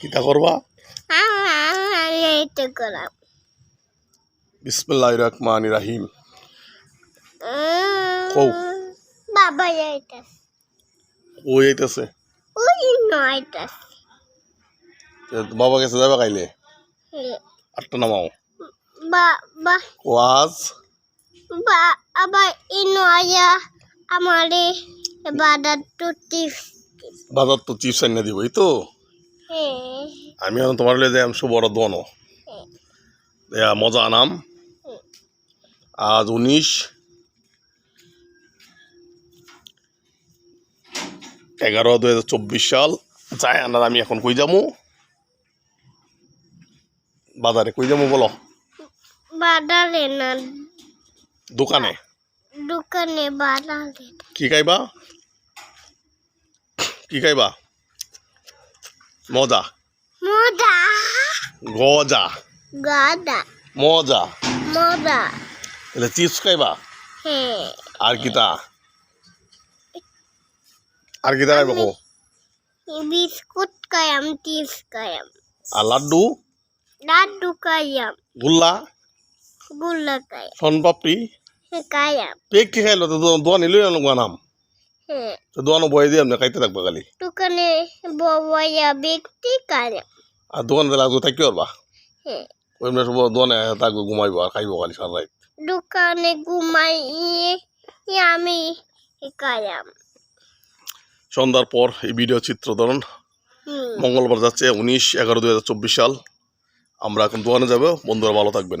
কিতা করবা? বিসমিল্লাহ রহমান রাহিম কও। বাবা এইটা ও আইতেছে। ওই নয়টা বাবা কাছে যাবে কাইলে? আটটা নামাও। বাবা ও আজ? বা আবার এই নয়া আমারে বাদার টুটি বাজার তো চিপস এনে দিব এই তো? হ্যাঁ। আমি এখন তোমার লিয়ে যাই শুভ বড় দোনো। মজা আনাম। আজ উনিশ এগারো দুই হাজার চব্বিশ সাল। যাই আনার আমি এখন কই যামু? বাজারে কই যামু বলো? বাদালে না। দোকানে? দোকানে বাদালে কি খাইবা? কি খাইবা? মজা। মজা গজা গাদা মজা মজা তাহলে চিপস খাইবা হ্যাঁ আর কিতা আর কিতা খাইবা কো বিস্কুট কায়াম চিপস কায়াম আর লাড্ডু লাড্ডু কায়াম গুল্লা গুল্লা কায়াম সনপাপড়ি কায়াম পেক কি খাইলো তো দোয়ান এলো আনো নাম তো দোয়ানো বয়ে দিয়ে আপনি খাইতে থাকবা খালি? দোকানে বয়া ব্যক্তি কায়াম আর দোকান দিলে আজকে থাকি পারবা? হ্যাঁ। ওই সব দোয়ানে থাকবে ঘুমাইবো আর খাইবো খালি সারা রাত। দোকানে ঘুমাইয়ে আমি কায়াম সন্ধ্যার পর এই ভিডিও চিত্র ধরুন। মঙ্গলবার যাচ্ছে উনিশ এগারো দুই হাজার চব্বিশ সাল। আমরা এখন দোকানে যাব বন্ধুরা ভালো থাকবেন।